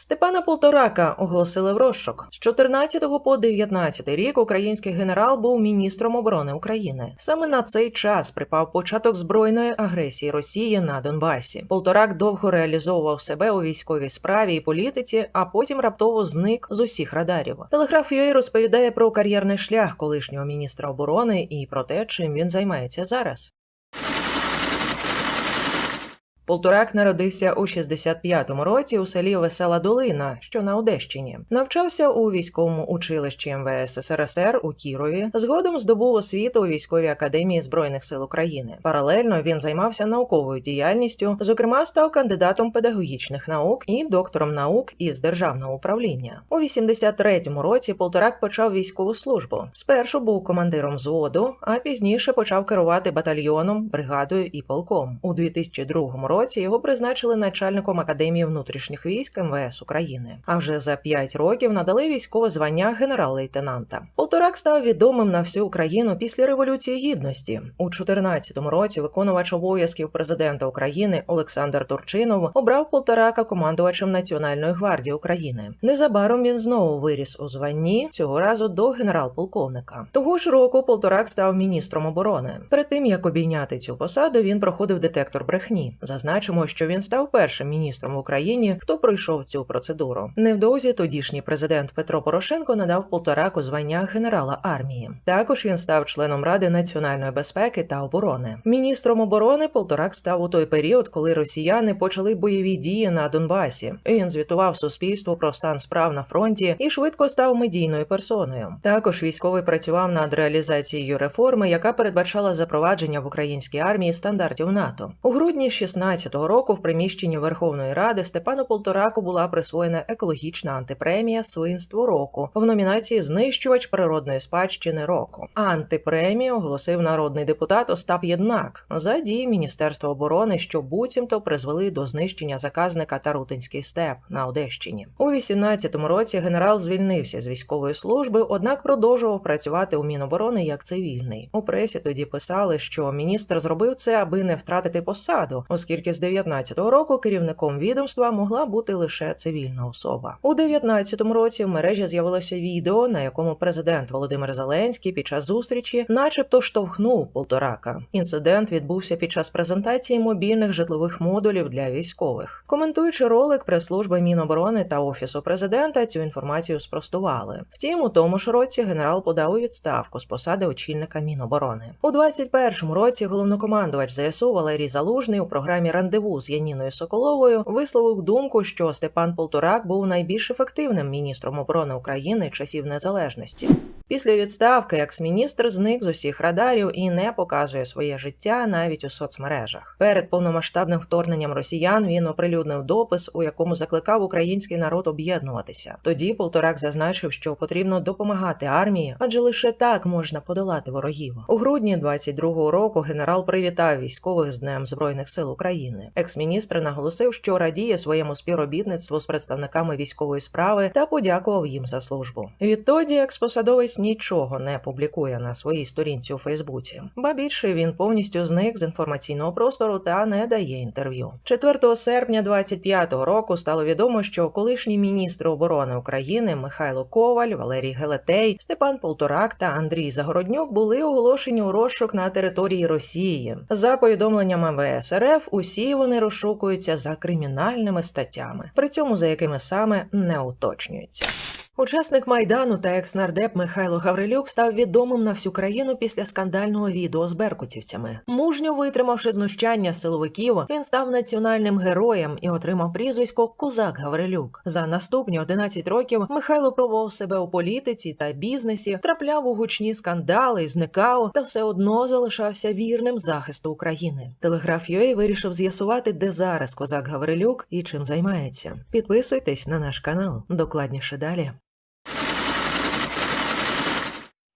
Степана Полторака оголосили в розшук. З 14 по 19 рік український генерал був міністром оборони України. Саме на цей час припав початок збройної агресії Росії на Донбасі. Полторак довго реалізовував себе у військовій справі і політиці, а потім раптово зник з усіх радарів. Телеграф UA розповідає про кар'єрний шлях колишнього міністра оборони і про те, чим він займається зараз. Полторак народився у 65-му році у селі Весела Долина, що на Одещині. Навчався у військовому училищі МВС СРСР у Кірові. Згодом здобув освіту у військовій академії збройних сил України. Паралельно він займався науковою діяльністю, зокрема, став кандидатом педагогічних наук і доктором наук із державного управління. У 83-му році Полторак почав військову службу. Спершу був командиром взводу, а пізніше почав керувати батальйоном, бригадою і полком. У 2002 році році його призначили начальником академії внутрішніх військ МВС України. А вже за п'ять років надали військове звання генерал-лейтенанта. Полторак став відомим на всю Україну після революції гідності. У 2014 році виконувач обов'язків президента України Олександр Турчинов обрав Полторака командувачем Національної гвардії України. Незабаром він знову виріс у званні цього разу до генерал-полковника. Того ж року Полторак став міністром оборони. Перед тим як обійняти цю посаду, він проходив детектор брехні. Зазначимо, що він став першим міністром в Україні, хто пройшов цю процедуру. Невдовзі тодішній президент Петро Порошенко надав Полтораку звання генерала армії. Також він став членом Ради національної безпеки та оборони. Міністром оборони Полторак став у той період, коли росіяни почали бойові дії на Донбасі. Він звітував суспільству про стан справ на фронті і швидко став медійною персоною. Також військовий працював над реалізацією реформи, яка передбачала запровадження в українській армії стандартів НАТО. У грудні 16-го року в приміщенні Верховної Ради Степану Полтораку була присвоєна екологічна антипремія Свинство року в номінації Знищувач природної спадщини року. Антипремію оголосив народний депутат Остап Єднак за дії Міністерства оборони, що буцімто призвели до знищення заказника Тарутинський степ на Одещині. У 18-му році генерал звільнився з військової служби, однак продовжував працювати у Міноборони як цивільний. У пресі тоді писали, що міністр зробив це, аби не втратити посаду, оскільки з 19-го року керівником відомства могла бути лише цивільна особа. У 19-му році в мережі з'явилося відео, на якому президент Володимир Зеленський під час зустрічі, начебто, штовхнув полторака. Інцидент відбувся під час презентації мобільних житлових модулів для військових. Коментуючи ролик, прес-служби Міноборони та офісу президента цю інформацію спростували. Втім, у тому ж році генерал подав у відставку з посади очільника Міноборони. У 21-му році головнокомандувач ЗСУ Валерій Залужний у програмі Рандеву з Яніною Соколовою висловив думку, що Степан Полторак був найбільш ефективним міністром оборони України часів незалежності. Після відставки екс-міністр зник з усіх радарів і не показує своє життя навіть у соцмережах. Перед повномасштабним вторгненням росіян він оприлюднив допис, у якому закликав український народ об'єднуватися. Тоді Полторак зазначив, що потрібно допомагати армії, адже лише так можна подолати ворогів. У грудні 22-го року генерал привітав військових з Днем Збройних сил України. Екс-міністр наголосив, що радіє своєму співробітництву з представниками військової справи та подякував їм за службу. Відтоді експосадовець нічого не публікує на своїй сторінці у Фейсбуці, ба більше він повністю зник з інформаційного простору та не дає інтерв'ю. 4 серпня 25-го року стало відомо, що колишні міністри оборони України Михайло Коваль, Валерій Гелетей, Степан Полторак та Андрій Загороднюк були оголошені у розшук на території Росії. За повідомленням МВС РФ, усі вони розшукуються за кримінальними статтями, при цьому за якими саме не уточнюється. Учасник майдану та екс-нардеп Михайло Гаврилюк став відомим на всю країну після скандального відео з беркутівцями. Мужньо витримавши знущання силовиків, він став національним героєм і отримав прізвисько Кузак Гаврилюк. За наступні 11 років Михайло пробував себе у політиці та бізнесі, трапляв у гучні скандали, зникав та все одно залишався вірним захисту України. Телеграф UA вирішив з'ясувати, де зараз Козак Гаврилюк і чим займається. Підписуйтесь на наш канал. Докладніше далі.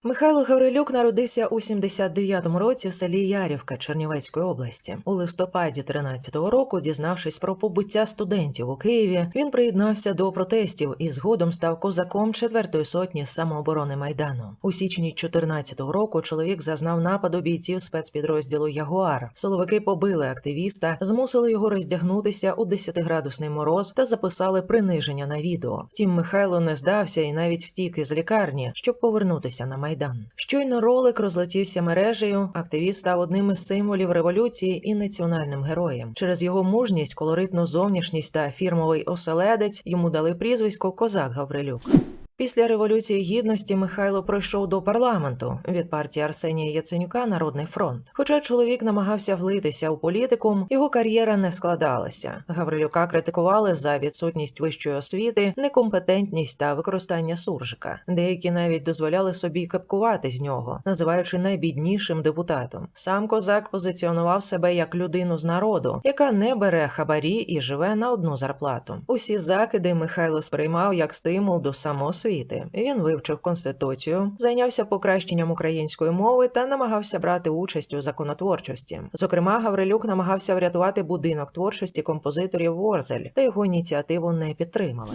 Михайло Гаврилюк народився у 79-му році в селі Ярівка Чернівецької області. У листопаді 13-го року, дізнавшись про побуття студентів у Києві, він приєднався до протестів і згодом став козаком 4-ї сотні самооборони майдану. У січні 14-го року чоловік зазнав нападу бійців спецпідрозділу Ягуар. Силовики побили активіста, змусили його роздягнутися у 10-градусний мороз та записали приниження на відео. Втім, Михайло не здався і навіть втік із лікарні, щоб повернутися на майдан. Щойно ролик розлетівся мережею. Активіст став одним із символів революції і національним героєм. Через його мужність, колоритну зовнішність та фірмовий оселедець йому дали прізвисько Козак Гаврилюк. Після революції гідності Михайло пройшов до парламенту від партії Арсенія Яценюка Народний фронт. Хоча чоловік намагався влитися у політикум, його кар'єра не складалася. Гаврилюка критикували за відсутність вищої освіти, некомпетентність та використання суржика. Деякі навіть дозволяли собі кепкувати з нього, називаючи найбіднішим депутатом. Сам козак позиціонував себе як людину з народу, яка не бере хабарі і живе на одну зарплату. Усі закиди Михайло сприймав як стимул до самоосвіти. Він вивчив конституцію, зайнявся покращенням української мови та намагався брати участь у законотворчості. Зокрема, Гаврилюк намагався врятувати будинок творчості композиторів Ворзель, та його ініціативу не підтримали.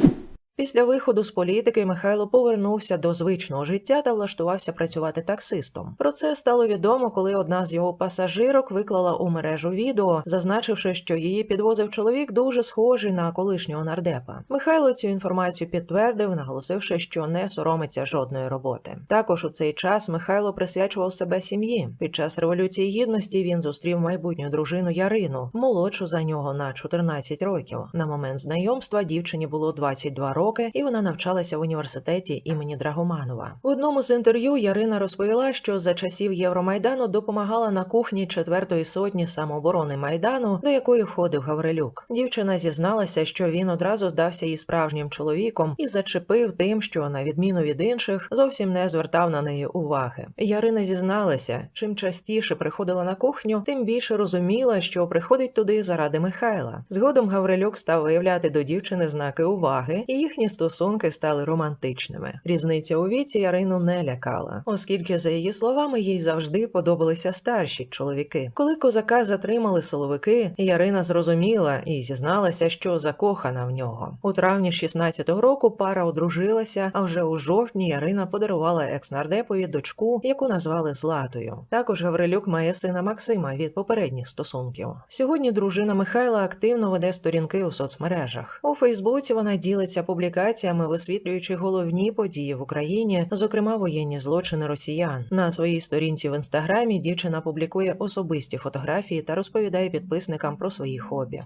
Після виходу з політики Михайло повернувся до звичного життя та влаштувався працювати таксистом. Про це стало відомо, коли одна з його пасажирок виклала у мережу відео, зазначивши, що її підвозив чоловік дуже схожий на колишнього нардепа. Михайло цю інформацію підтвердив, наголосивши, що не соромиться жодної роботи. Також у цей час Михайло присвячував себе сім'ї. Під час революції гідності він зустрів майбутню дружину Ярину, молодшу за нього на 14 років. На момент знайомства дівчині було 22 роки роки, і вона навчалася в університеті імені Драгоманова. В одному з інтерв'ю Ярина розповіла, що за часів Євромайдану допомагала на кухні четвертої сотні самооборони майдану, до якої входив Гаврилюк. Дівчина зізналася, що він одразу здався їй справжнім чоловіком і зачепив тим, що на відміну від інших зовсім не звертав на неї уваги. Ярина зізналася, чим частіше приходила на кухню, тим більше розуміла, що приходить туди заради Михайла. Згодом Гаврилюк став виявляти до дівчини знаки уваги, і їх їхні стосунки стали романтичними. Різниця у віці Ярину не лякала, оскільки, за її словами, їй завжди подобалися старші чоловіки. Коли козака затримали силовики, Ярина зрозуміла і зізналася, що закохана в нього. У травні 16-го року пара одружилася, а вже у жовтні Ярина подарувала екснардепові дочку, яку назвали Златою. Також Гаврилюк має сина Максима від попередніх стосунків. Сьогодні дружина Михайла активно веде сторінки у соцмережах. У Фейсбуці вона ділиться публікаціями публікаціями, висвітлюючи головні події в Україні, зокрема воєнні злочини росіян. На своїй сторінці в інстаграмі дівчина публікує особисті фотографії та розповідає підписникам про свої хобі.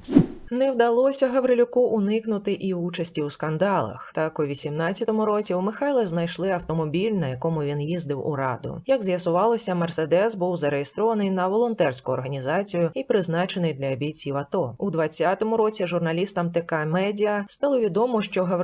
Не вдалося Гаврилюку уникнути і участі у скандалах. Так у 18-му році у Михайла знайшли автомобіль, на якому він їздив у раду. Як з'ясувалося, Мерседес був зареєстрований на волонтерську організацію і призначений для бійців АТО. У 20-му році журналістам ТК Медіа стало відомо, що Гаврилюк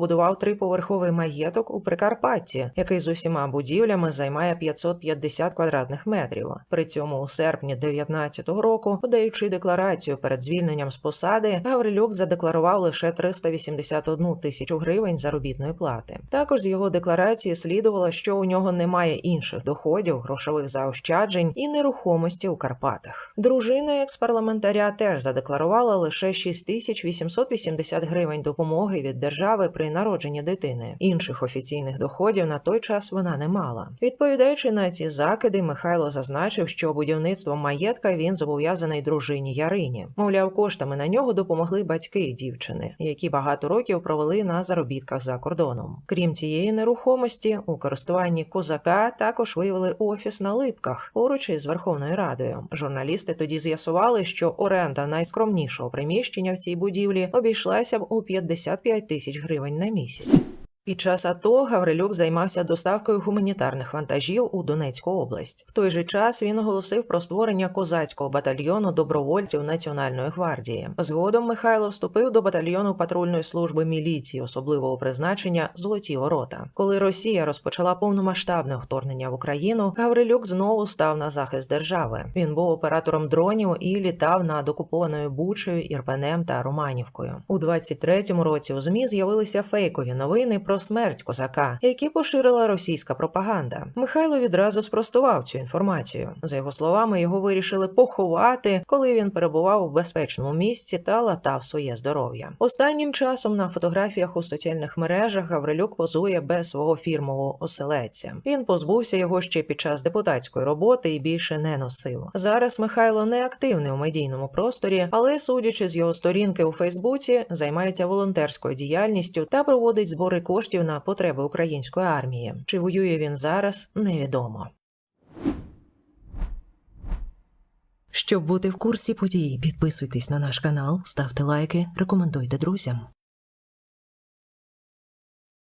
побудував триповерховий маєток у Прикарпатті, який з усіма будівлями займає 550 квадратних метрів. При цьому у серпні 19-го року, подаючи декларацію перед звільненням з посади Гаврилюк задекларував лише 381 тисячу гривень заробітної плати. Також з його декларації слідувало, що у нього немає інших доходів, грошових заощаджень і нерухомості у Карпатах. Дружина експарламентаря теж задекларувала лише 6880 гривень допомоги від держави при народженні дитини. Інших офіційних доходів на той час вона не мала. Відповідаючи на ці закиди, Михайло зазначив, що будівництвом маєтка він зобов'язаний дружині Ярині. Мовляв, коштами на нього допомогли батьки дівчини, які багато років провели на заробітках за кордоном. Крім цієї нерухомості, у користуванні козака також виявили офіс на липках поруч із Верховною Радою. Журналісти тоді з'ясували, що оренда найскромнішого приміщення в цій будівлі обійшлася б у 55 тисяч гривень на місяць. Під час АТО Гаврилюк займався доставкою гуманітарних вантажів у Донецьку область. В той же час він оголосив про створення козацького батальйону добровольців Національної гвардії. Згодом Михайло вступив до батальйону патрульної служби міліції особливого призначення Золоті ворота. Коли Росія розпочала повномасштабне вторгнення в Україну, Гаврилюк знову став на захист держави. Він був оператором дронів і літав над окупованою Бучею, Ірпенем та Романівкою. У 23-му році у змі з'явилися фейкові новини про смерть козака, які поширила російська пропаганда. Михайло відразу спростував цю інформацію. За його словами, його вирішили поховати, коли він перебував у безпечному місці та латав своє здоров'я. Останнім часом на фотографіях у соціальних мережах Гаврилюк позує без свого фірмового оселедця. Він позбувся його ще під час депутатської роботи і більше не носив. Зараз Михайло не активний у медійному просторі, але судячи з його сторінки у Фейсбуці, займається волонтерською діяльністю та проводить збори коштів на потреби української армії. Чи воює він зараз, невідомо. Щоб бути в курсі подій, підписуйтесь на наш канал, ставте лайки, рекомендуйте друзям.